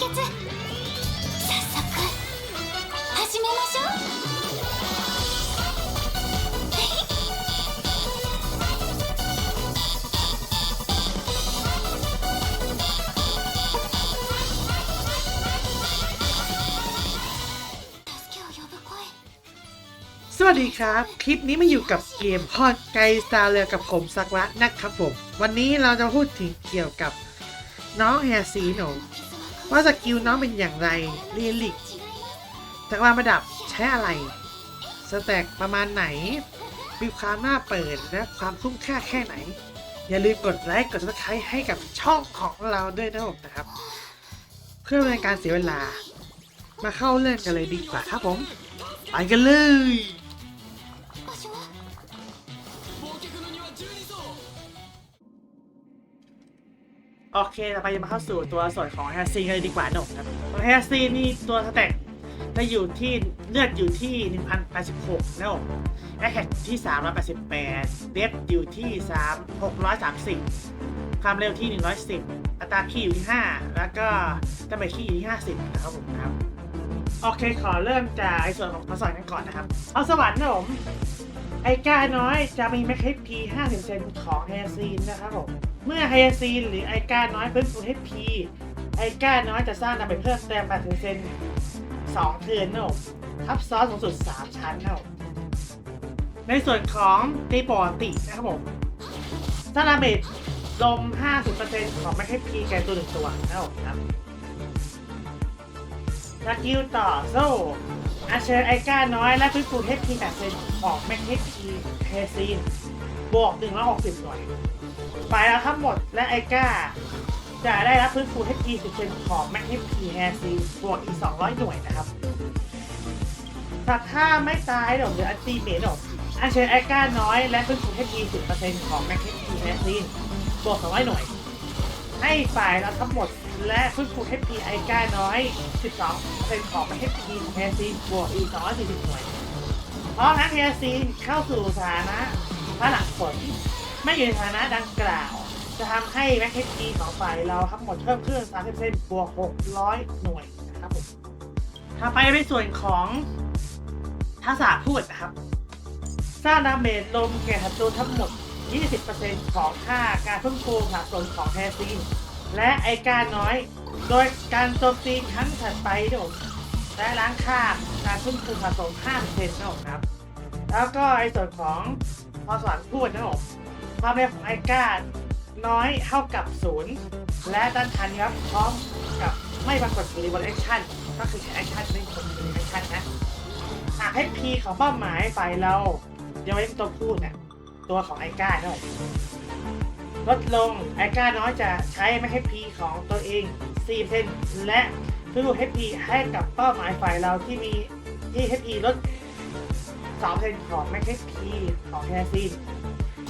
決早速始めましょう 助けを呼ぶ声 สวัสดีครับ คลิปนี้มาอยู่กับเกมพอดไกสตาร์เรือกับผมสักระนะครับผม วันนี้เราจะพูดถึงเกี่ยวกับน้องแฮซีโน ว่าสกิลน้องเป็นอย่างไรเรียลิกแต่ว่าระดับใช้อะไร สแต็กประมาณไหน มีความน่าเปิดและความคุ้มค่าแค่ไหน อย่าลืมกดไลค์กด subscribe ให้กับช่องของเราด้วยนะผมนะครับ เพื่อเป็นการเสียเวลา มาเข้าเรื่องกันเลยดีกว่าครับผม ไปกันเลย โอเคต่อไปจะมาเข้าสู่ตัวส่วนของแฮซีกันเลยดีกว่าหนุ่มครับแฮซีนี่ตัวสแต็กจะอยู่ที่เลือดอยู่ที่ 1,086นะผมแอคแท็กที่ 388เดฟอยู่ที่ 3 630 ความเร็วที่ 110 อัตราขี้อยู่ที่ 5 แล้วก็ดาเมจขี้อยู่ที่ 50 นะครับผมนะครับ โอเคขอเริ่มจากไอ้ส่วนของพรสวรรค์กันก่อนนะครับเอาสวรรค์นะผม ไอ้ก้าน้อยจะมีแม็กเฮปพี50เซนของไฮยาซีนนะครับผมเมื่อไฮยาซีนหรือไอ้ก้าน้อยเพิ่มฟูเฮปพีไอ้ก้าน้อยจะสร้างดาเมจเพิ่มเติม80เซน2เทิร์นนะผมทับซ้อนสูงสุด 3 ชั้นนะผมในส่วนของตีปกตินะครับผมสร้างดาเมจลม 50%ของแม็กเฮปพีแก่ตัวหนึ่งตัวนะครับผมครับสกิลต่อโซ่ อาเชิญไอก้าน้อยและฟื้นฟูเฮปพีแบบเซนของแม็กเฮปพีเฮซีนบวก160หน่วยฝ่ายเราทั้งหมดและไอก้า จะได้รับฟื้นฟูเฮปพี10เซนของแม็กเฮปพีเฮซีนบวกอีก200หน่วยนะครับถ้าไม่ตายหรอกหรืออันตีเมดหรอกอาเชิญไอก้าน้อยและฟื้นฟูเฮปพี10%ของแม็กเฮปพีเฮซีนบวก200หน่วย ให้ฝ่ายเราทั้งหมด และฟื้นฟู HP ไอก้าน้อย 12%ของ HP ของแฮซีบวกอีก240หน่วย เพราะนั้นแฮซีเข้าสู่สถานะพระหลังผล ไม่อยู่ในสถานะดังกล่าว จะทำให้แม็ก HP ของฝ่ายเราทั้งหมดเพิ่มขึ้น30%บวก 600 หน่วยนะครับผมถ้าไปในส่วนของทักษะพูดนะครับ สร้างดาเมจลมแก่ศัตรูทั้งหมด 20%ของค่าการเพิ่มฟูสะสมของแฮซีน และไอการน้อย โดยการโจมตีครั้งถัดไปนะผมและล้างค่าการเพิ่มฟูสะสม5%นะครับ แล้วก็ไอส่วนของพอสอนพูดนะผมความเร็วของไอการน้อยเท่ากับ 0 และด้านทันครับพร้อมกับไม่ปรากฏรีบอลแอคชั่นก็คือแอคชั่นไม่คนรีแอคชั่นนะหากให้พีของเป้าหมายฝ่ายเรายังไม่เป็นตัวพูดเนี่ยตัวของไอก้าเท่า ลดลงไอก้าน้อยจะใช้ไม่ให้พีของตัวเอง4เซนและเพื่อให้พีให้กับเป้าหมายฝ่ายเราที่มีที่ให้พีลด2เซนของไม่ให้พีของแฮซีน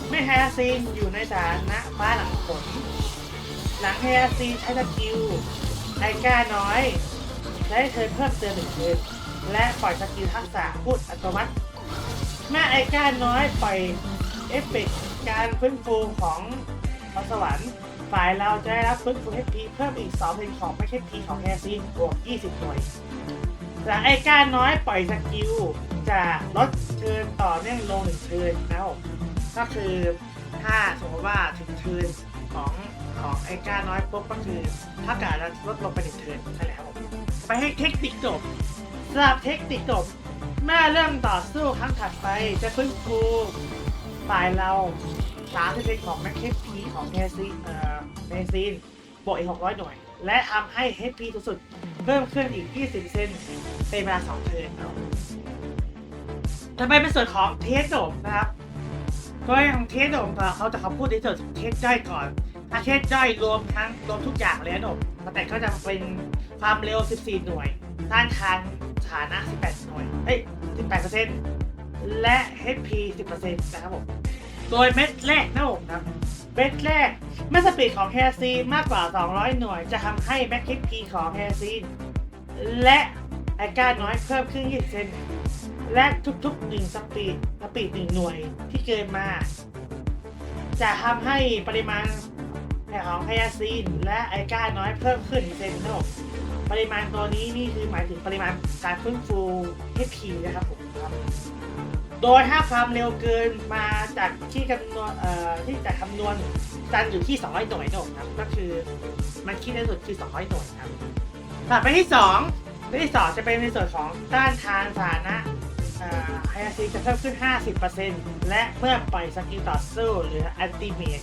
ไม่แฮซีนอยู่ในฐานะฟ้าหลังผลหลังแฮซีนใช้สกิลไอก้าน้อยใช้เทิร์นเพิ่มเติมหนึ่งเทิร์นและปล่อยสกิลทักษะพูดอัตโนมัติแม่ไอก้าน้อยปล่อยเอฟเฟกต์การฟื้นฟูของ พรสวรรค์ฝ่ายเราจะได้รับฟื้นฟู HP เพิ่มอีก2เพลงของไม่ใช่พีของแฮซีบวก 20 หน่วยหลังไอก้าน้อยปล่อยสกิลจะลดเทิร์นต่อเนื่องลงหนึ่งเทิร์นะครับผมก็คือถ้าสมมติว่าถึงเทิร์นของของไอก้าน้อยปุ๊บก็คือถ้าการลดลงไปหนึ่งเทิร์นใช่แล้วครับผมไปให้เทคนิคจบสำหรับเทคนิคจบเมื่อเริ่มต่อสู้ครั้งถัดไปจะฟื้นฟูฝ่ายเราสามสิบของแม็กเฮพี ของแฮซีเอ่อแฮซีนบวกอีกหกร้อยหน่วย และทำให้เฮพีสูงสุดเพิ่มขึ้นอีก 20เซนเป็นเวลา2เทิร์นครับจะไปเป็นส่วนของเทสโดมนะครับก็ของเทสโดมเขาจะเขาพูดในส่วนของเทสย่อยก่อนถ้าเทสย่อยรวมทั้งรวมทุกอย่างเลยนะโดมแต่ก็จะเป็นความเร็ว 14 หน่วย ต้านทานฐานะ 18 หน่วย เฮ้ย 18%และ HP 10%นนะครับผม โดยเม็ดแรกนะผมครับ เม็ดแรกเมื่อสปีดของแฮซีมากกว่า 200 หน่วย จะทำให้แม็ก HP ของแฮซีและไอการน้อยเพิ่มขึ้น 20%และทุกๆ 1 สปีดสปีด 1 หน่วยที่เกินมา จะทำให้ปริมาณของไฮยาซีน และไอก้าน้อยเพิ่มขึ้นเซนโนปริมาณตัวนี้นี่คือหมายถึงปริมาณการฟื้นฟู HP นะครับผมครับ โดยถ้าความเร็วเกินมาจากที่คำนวณที่จะคำนวณจันอยู่ที่ 200 หน่วยนะครับ ก็คือมันคิดได้สุดคือ 200 หน่วยครับถัดไปที่2ไปที่สองจะเป็นในส่วนของต้านทานสาธารณะไฮอาซีจะเพิ่มขึ้น 50%และเมื่อปล่อยสกิลต่อสู้หรืออันติเมต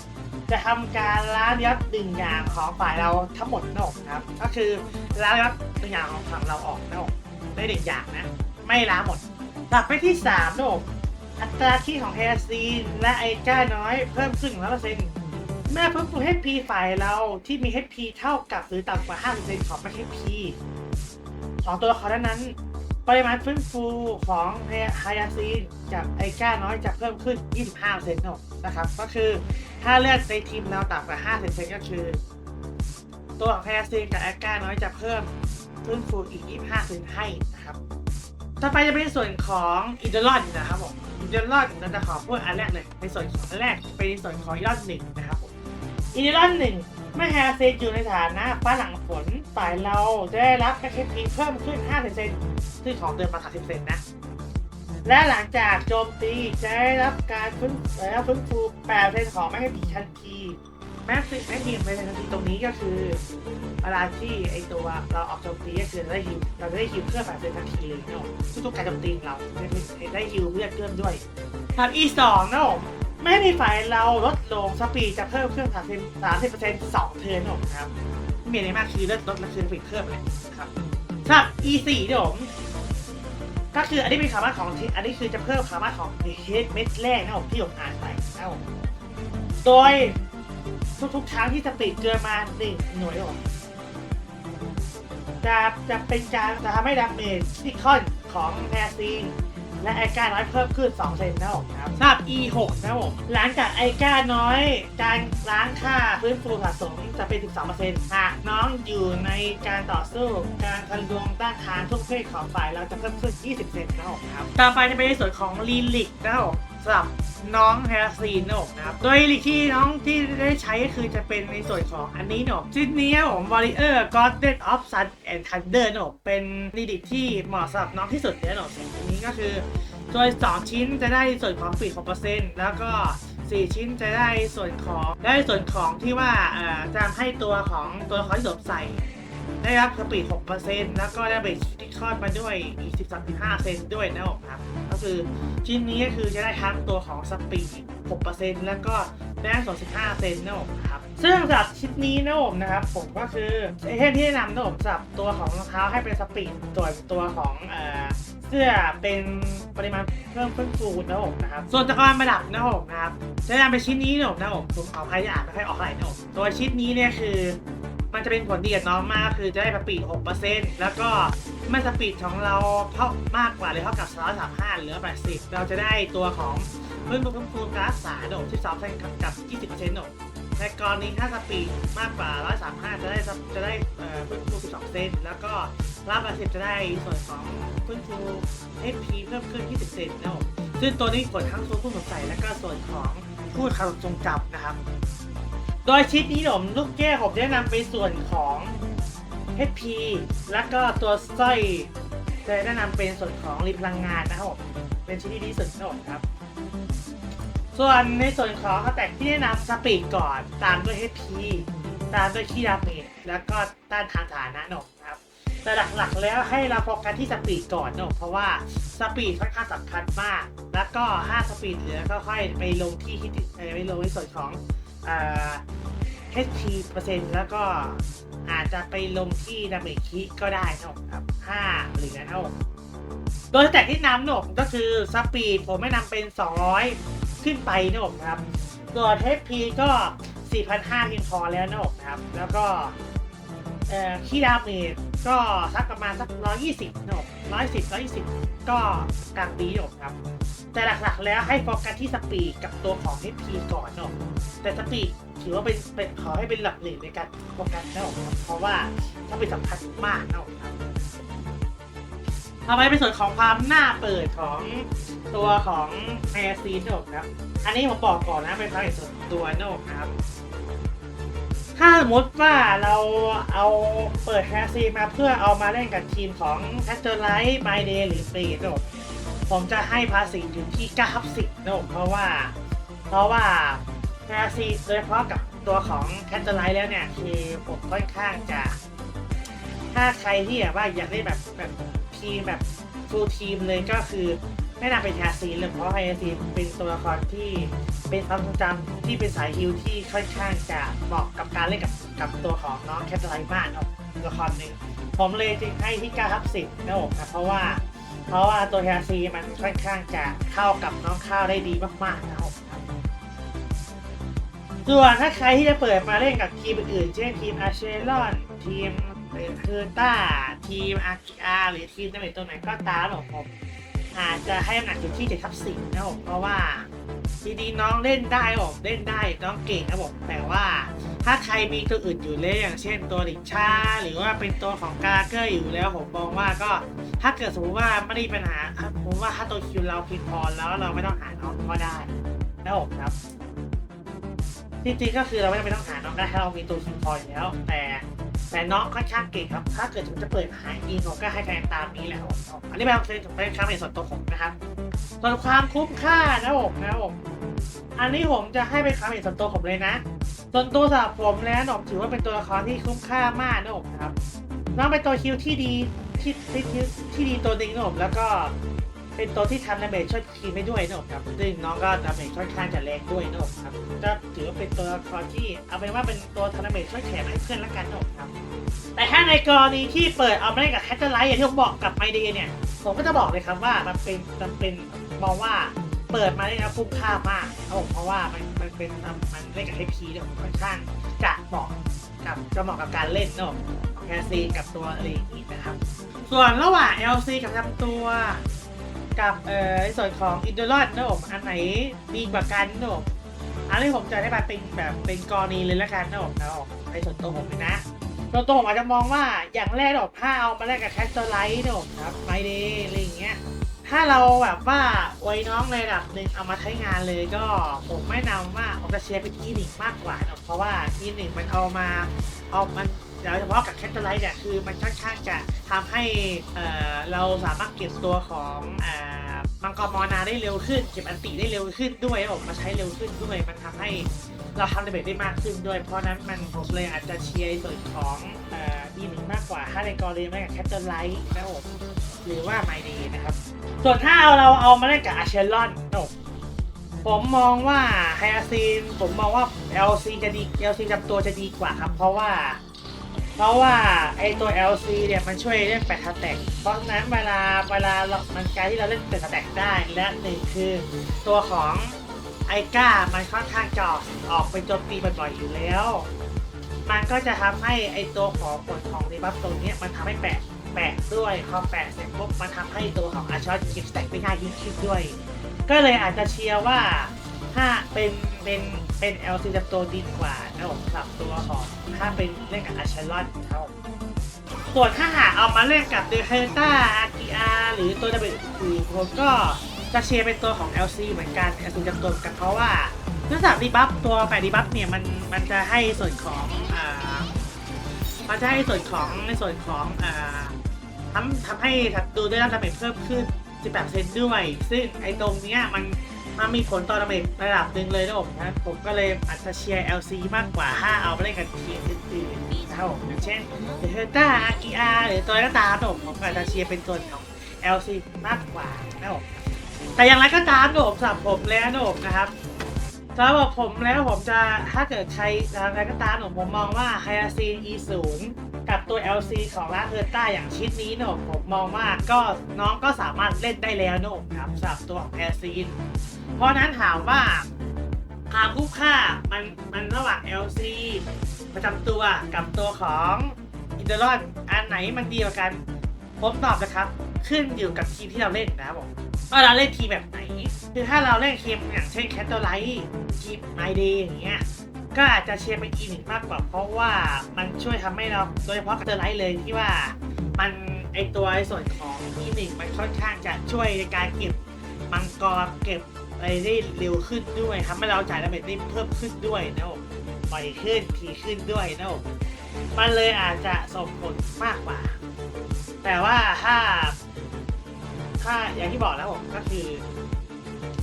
จะทำการล้างยับหนึ่งอย่างของฝ่ายเราทั้งหมดนะผมครับ ก็คือล้างยับหนึ่งอย่างของฝั่งเราออกนะผมได้หนึ่งอย่างนะ ไม่ล้างหมด ถัดไปที่3นะผมอัตราที่ของเฮซีนและไอก้าน้อยเพิ่มขึ้นร้อเปอร์เซ็นต์เมื่อเพิ่มฟู HP ฝ่ายเราที่มี HP เท่ากับหรือต่ำกว่า 5%ของ HP ของตัวละครนั้น ปริมาณฟื้นฟูของไฮยาซีนกับไอก้าน้อยจะเพิ่มขึ้น 25%นะครับ ก็คือถ้าเลือดในทีมเราต่ำกว่า 5%ก็คือ ตัวของไฮยาซีนกับไอก้าน้อยจะเพิ่มฟื้นฟูอีก 25%ให้นะครับ ต่อไปจะเป็นส่วนของอินเดอร์ลอนนะครับผมอินเดอร์ลอนเราจะขอพูดอันแรกเลยในส่วนของอันแรกเป็นส่วนของอินเดอร์ลอนหนึ่งนะครับผมอินเดอร์ลอนหนึ่งเมื่อแฮร์เซนอยู่ในฐานะฟ้าหลังฝนฝ่ายเราจะได้รับแคชพีเพิ่มขึ้น5%ซึ่งของเดิมมา30%นนะและหลังจากโจมตีจะได้รับการฟื้นเอ่อฟื้นฟู8%ของแม่พีทันที แม่พีแม่พีเป็นทันทีตรงนี้ก็คือเวลาที่ไอตัวเราออกโจมตีก็คือเราได้ฮิวเราได้ฮิวเพื่อฝ่ายเป็นทันทีเลยเนาะทุกๆการโจมตีของเราได้ฮิวเลือดเพิ่มด้วยทำ e สองเนาะผมไม่ให้มีฝ่ายเราลดลงสปีดจะเพิ่มขึ้นสามสิบสามสิบเปอร์เซ็นต์สองเทิร์นนะผมครับไม่มีอะไรมากคือลดลดและคือสปีดเพิ่มเลยครับสำหรับ e สี่นะผมก็คืออันนี้เป็นคำว่าของอันนี้คือจะเพิ่มคำว่าของเฮดเม็ดแรกนะผมที่ผมอ่านไปนะผมโดย ทุกๆครั้งที่สปีดเกินมาหนึ่งหน่วยผมจะจะเป็นการจะทำให้ดาเมจที่คอนของแพซีนและไอก้าน้อยเพิ่มขึ้น2เซนนะผมครับทราบ E 6 นะผมหลังจากไอก้าน้อย การล้างค่าฟื้นฟูสะสมจะเป็น 12%หากน้องอยู่ในการต่อสู้ การทะลวงต้านทานทุกเพศของฝ่ายเราจะเพิ่มขึ้น 20 เซนนะผมครับ ต่อไปจะเป็นในส่วนของลีลิกนะผม สำหรับน้องแฮร์ซีนนะผมนะครับ โดยลิที่น้องที่ได้ใช้ก็คือจะเป็นในส่วนของอันนี้เนอะชิ้นนี้ครับผม Warrior Goddess of Sun and Thunder นะผมเป็นลิดิที่เหมาะสำหรับน้องที่สุดเลยเนอะอันนี้ก็คือโดย2ชิ้นจะได้ส่วนของปีก6%แล้วก็ 4 ชิ้นจะได้ส่วนของได้ส่วนของที่ว่าจะทำให้ตัวของตัวละครที่สวมใส่ ได้รับสปีด 6%แล้วก็ได้เบสที่คลอดมาด้วยอีก 13.5 เซนด้วยนะครับ ก็คือชิ้นนี้ก็คือจะได้ทั้งตัวของสปีด 6%แล้วก็ได้ส่วน15 เซนนะครับ ซึ่งสำหรับชิ้นนี้นะผมนะครับ ผมก็คือไอเทมที่แนะนำนะผมสำหรับตัวของรองเท้าให้เป็นสปีดส่วนตัวของเอ่อเสื้อเป็นปริมาณเพิ่มฟื้นฟูนะผมนะครับ ส่วนจักรวาลประดับนะผมนะครับจะนำเป็นชิ้นนี้นะผมนะผมผมขออภัยที่อ่านไม่ค่อยออกไหร่นะผมตัวชิ้นนี้เนี่ยคือ มันจะเป็นผลดีกับน้องมากคือจะได้สปีด 6%แล้วก็เมื่อสปีดของเราเท่ามากกว่าหรือเท่ากับ135หรือ 80 เราจะได้ตัวของเพิ่มฟื้นฟูการรักษาโดดที่2เซนกับกับ 20%โดดในกรณีถ้าสปีดมากกว่า 135 จะได้จะได้เอ่อฟื้นฟู12 เซนแล้วก็รับ80จะได้ส่วนของฟื้นฟู HP เพิ่มขึ้น 20 เซนนะผมซึ่งตัวนี้ผลทั้งตัวผู้สงสัยและก็ส่วนของผู้คำทรงจำนะครับ โดยชิ้นนี้ผมลูกแก้วผมแนะนำเป็นส่วนของ HP แล้วก็ตัวสร้อยจะแนะนำเป็นส่วนของรีพลังงานนะครับผมเป็นชิ้นที่ดีสุดนะครับผมครับ ส่วนในส่วนของสแตกที่แนะนำสปีดก่อนตามด้วย HP ตามด้วยขี้ดาเมจแล้วก็ต้านทานฐานะหนกครับแต่หลักๆแล้วให้เราโฟกัสที่สปีดก่อนนะเพราะว่าสปีดค่อนข้างสำคัญมาก แล้วก็ 5 สปีดเหลือก็ค่อยไปลงที่ที่เอ่อไปลงในส่วนของ อ่า HP เปอร์เซ็นต์แล้วก็อาจจะไปลงที่ดาเมจคิก็ได้นะครับ5หรือนะนะครับโดยสแต็กที่นำนะครับก็คือสปีดผมไม่นำเป็น 200 ขึ้นไปนะครับส่วน HP ก็ 4,500เพียงพอแล้วนะครับ แล้วก็เอ่อคีย์ดาเมจก็สักประมาณสัก 120นะครับ110 120 ก็กลางดีนะครับ แต่หลักๆแล้วให้โฟกัสที่สปีดกับตัวของ HP ก่อนเนอะ แต่สปีดถือว่าเป็นเป็นขอให้เป็นหลักหนึ่งในการโฟกัสนะครับ เพราะว่าถ้าเป็นสำคัญมากนะครับต่อไปเป็นส่วนของความหน้าเปิดของตัวของแอร์ซีนนะครับ อันนี้ผมบอกก่อนนะเป็นความเห็นส่วนตัวนะครับ ถ้าสมมติว่าเราเอาเปิดแคสซีมาเพื่อเอามาเล่นกับทีมของแคสเตอร์ไลท์ไมเดย์หรือฟรีนผมผมจะให้ภาษีอยู่ที่ 90นะผมเพราะว่า เพราะว่า แคสซีโดยเฉพาะกับตัวของแคสเตอร์ไลท์แล้วเนี่ย คือผมค่อนข้างจะ ถ้าใครที่แบบว่าอยากได้แบบแบบทีมแบบฟูลทีมเลยก็คือแนะนำเป็นแคสซีเลยเพราะไฮซีเป็นตัวละครที่เป็นความทรงจำที่เป็นสายฮิลที่ค่อนข้างจะเหมาะกับการเล่นกับกับตัวของน้องแคทไลท์มากเอาตัวละครหนึ่งผมเลยจึงให้ที่9ทับ10นะผมนะเพราะว่า เพราะว่าตัวแคสซีมันค่อนข้างจะเข้ากับน้องข้าวได้ดีมากๆนะครับ ส่วนถ้าใครที่จะเปิดมาเล่นกับทีมอื่น เช่นทีมอาเชลอน ทีมเทอร์ต้า ทีมอาร์อาหรือทีมตำแหน่งตัวไหนก็ตามของผมอาจจะให้น้ำหนักอยู่ที่7ทับ10นะผมเพราะว่าดีดีน้องเล่นได้ผมเล่นได้น้องเก่งนะผมแต่ว่าถ้าใครมีตัวอื่นอยู่เลยอย่างเช่นตัวลิชาหรือว่าเป็นตัวของกาเกอร์อยู่แล้วผมมองว่าก็ถ้าเกิดสมมติว่าไม่ได้มีปัญหาผมว่าถ้าตัวคิวเราเพียงพอแล้วเราไม่ต้องหาน้องก็ได้นะผมครับ จริงๆก็คือเราไม่จำเป็นต้องหาน้องได้ถ้าเรามีตัวคิวพออยู่แล้ว แต่แต่น้องค่อนข้างเก่งครับ ถ้าเกิดผมจะเปิดหาเองผมก็ให้คะแนนตามนี้แหละครับอันนี้เป็นเป็นคำเห็นส่วนตัวผมนะครับ ส่วนความคุ้มค่านะผมนะผมอันนี้ผมจะให้เป็นความเห็นส่วนตัวผมเลยนะ ส่วนตัวสำหรับผมแล้วผมถือว่าเป็นตัวละครที่คุ้มค่ามากนะผมครับ น้องเป็นตัวคิวที่ดีที่ที่ที่ที่ดีตัวหนึ่งนะผมแล้วก็ เป็นตัวที่ทำดาเมจช่วยทีมได้ด้วยนะครับซึ่งน้องก็ดาเมจค่อนข้างจะแรงด้วยนะครับก็ถือว่าเป็นตัวละครที่เอาเป็นว่าเป็นตัวทำดาเมจช่วยแถมให้เพื่อนละกันนะครับแต่ถ้าในกรณีที่เปิดเอามาเล่นกับแคทเตอร์ไลท์อย่างที่ผมบอกกับไมเดย์เนี่ยผมก็จะบอกเลยครับว่ามันเป็นมันเป็นมองว่าเปิดมาได้แล้วคุ้มค่ามากครับผมเพราะว่ามันมันเป็นมันเล่นกับเอพีเนี่ยผมค่อนข้างจะเหมาะกับจะเหมาะกับการเล่นเนอะแคซีกับตัวอะไรอย่างนี้นะครับ ส่วนระหว่าง LC กับทำตัว กับเอ่อในส่วนของอินเดอร์ลอนนะผมอันไหนดีกว่ากันนะผมอันนี้ผมจะได้มาเป็นแบบเป็นกรณีเลยละกันนะผมนะผมในส่วนตัวผมเลยนะส่วนตัวผมอาจจะมองว่าอย่างแรกดอกถ้าเอามาแลกกับแคสเตอร์ไลท์ดอกครับไมเดย์อะไรอย่างเงี้ยถ้าเราแบบว่าไว้น้องในระดับหนึ่งเอามาใช้งานเลยก็ผมไม่นำว่าผมจะเชียร์เป็นอีหนึ่งมากกว่านะเพราะว่าอีหนึ่งมันเอามาเอามัน โดยเฉพาะกับแคสเตอร์ไลท์เนี่ยคือมันค่อนข้างจะทำให้เราสามารถเก็บตัวของอมังกรมอนาได้เร็วขึ้น เก็บอันติได้เร็วขึ้นด้วยผมมาใช้เร็วขึ้นด้วย มันทำให้เราทำดาเมจได้มากขึ้นด้วย เพราะนั้นมันผมเลยอาจจะเชียร์ส่วนของดีหนึ่งมากกว่าถ้าในกรณีไม่กับแคปเตอร์ไลท์นะครับผมหรือว่าไมดย์นะครับ ส่วนถ้าเอาเราเอามาเล่นกับอาเชลอนนะผมผมมองว่าไฮอาซีนผมมองว่า LC จะดี LC จำตัวจะดีกว่าครับ เพราะว่า เพราะว่าไอตัว LC เนี่ยมันช่วยเล่นแปดสแต็กเพราะฉะนั้นเวลาเวลาเรามันการที่เราเล่นแปดสแต็กได้และหนึ่งคือตัวของไอก้ามันค่อนข้างจะออกออกไปโจมตีบ่อยๆอยู่แล้ว มันก็จะทำให้ไอตัวของผลของเดบัฟตรงนี้มันทำให้แปะแปะด้วยพอแปะเสร็จปุ๊บมันทำให้ตัวของอาชอตกิฟสแต็กไม่ง่ายยิ่งขึ้นด้วย ก็เลยอาจจะเชียร์ว่าถ้าเป็นเป็น เป็น LC จำตัวดีกว่านะผมสำหรับตัวของถ้าเป็นเล่นกับอาชลอนครับส่วนถ้าหากเอามาเล่นกับเดเฮต้าอาร์กีอาร์หรือตัวดับเบิลอื่นผมก็จะเชียร์เป็นตัวของ LC เหมือนกัน LC จำตัวกันเพราะว่าเนื่องจากดีบัฟตัวแปดดีบัฟเนี่ยมันมันจะให้ส่วนของอ่ามันจะให้ส่วนของในส่วนของอ่าทำทำให้ศัตรูได้รับดาเมจเพิ่มขึ้น 18%ด้วย ซึ่งไอ้ตรงเนี้ยมัน มันมีผลต่อดาเมจระดับหนึ่งเลยนะผมนะผมก็เลยอาจจะเชียร์ LC มากกว่าถ้าเอาไปเล่นกับทีมอื่นๆนะครับผมอย่างเช่นเดเฮต้าอากิอาหรือตัวอะไรก็ตามนะผมผมอาจจะเชียร์เป็นตัวของ LC มากกว่านะผมแต่อย่างไรก็ตามนะผมสำหรับผมแล้วนะผมนะครับสำหรับผมแล้วผมจะถ้าเกิดใครอะไรก็ตามผมผมมองว่าไฮอาซีน E0 กับตัว LC ของร้านเทอร์ต้าอย่างชิ้นนี้เนอะผมมองว่าก็น้องก็สามารถเล่นได้แล้วเนอะครับสำหรับตัวของแอร์ซีนเพราะนั้นถามว่าความคุ้มค่ามันมันระหว่าง LC ประจำตัวกับตัวของอินเตอร์ลอนอันไหนมันดีกว่ากันผมตอบนะครับ ขึ้นอยู่กับทีมที่เราเล่นนะบผมว่าเราเล่นทีมแบบไหน คือถ้าเราเล่นทีมอย่างเช่นแคทเตอร์ไลท์ทีมไมเดย์อย่างเงี้ย ก็อาจจะเชียร์เป็นอีหนึ่งมากกว่า เพราะว่ามันช่วยทำให้เราโดยเฉพาะเตอร์ไลท์เลยที่ว่ามันไอตัวในส่วนของอีหนึ่งมันค่อนข้างจะช่วยในการเก็บมังกรเก็บอะไรได้เร็วขึ้นด้วยทำให้เราจ่ายดาเมจได้เพิ่มขึ้นด้วยนะผมบ่อยขึ้นทีขึ้นด้วยนะผมมันเลยอาจจะส่งผลมากกว่า แต่ว่าถ้าถ้าอย่างที่บอกแล้วผมก็คือ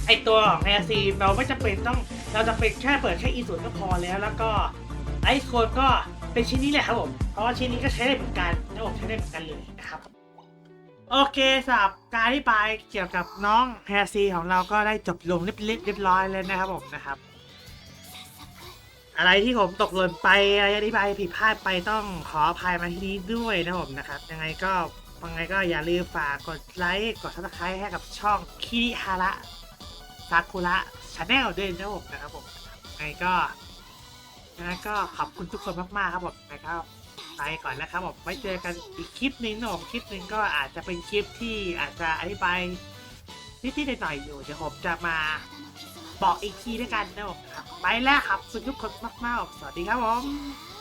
ไอตัวของแอซีเราไม่จำเป็นต้อง เราจะเป็นแค่เปิดแค่อีสุดก็พอแล้ว แล้วก็ไอโคนก็เป็นชิ้นนี้แหละครับผม เพราะว่าชิ้นนี้ก็ใช้ได้เหมือนกันนะผมใช้ได้เหมือนกันเลยนะครับ โอเคสำหรับการอธิบายเกี่ยวกับน้องแฮซีของเราก็ได้จบลงเรียบเรียบร้อยแล้วนะครับผมนะครับอะไรที่ผมตกหล่นไปอะไรอธิบายผิดพลาดไปต้องขออภัยมาที่นี้ด้วยนะผมนะครับ ยังไงก็ยังไงก็อย่าลืมฝากกดไลค์กดซับสไครต์ให้กับช่องคิริฮาระ ซากุระชาแนลด้วยนะผมนะครับผมไงก็ยังไงก็ขอบคุณทุกคนมากๆครับผมนะครับไปก่อนนะครับผมไว้เจอกันอีกคลิปหนึงนะผมคลิปหนึงก็อาจจะเป็นคลิปที่อาจจะอธิบายนิดๆหน่อยๆอยู่เดี๋ยวผมจะมาบอกอีกทีด้วยกันนะผมครับไปแล้วครับสุดทุกคนมากๆสวัสดีครับผม「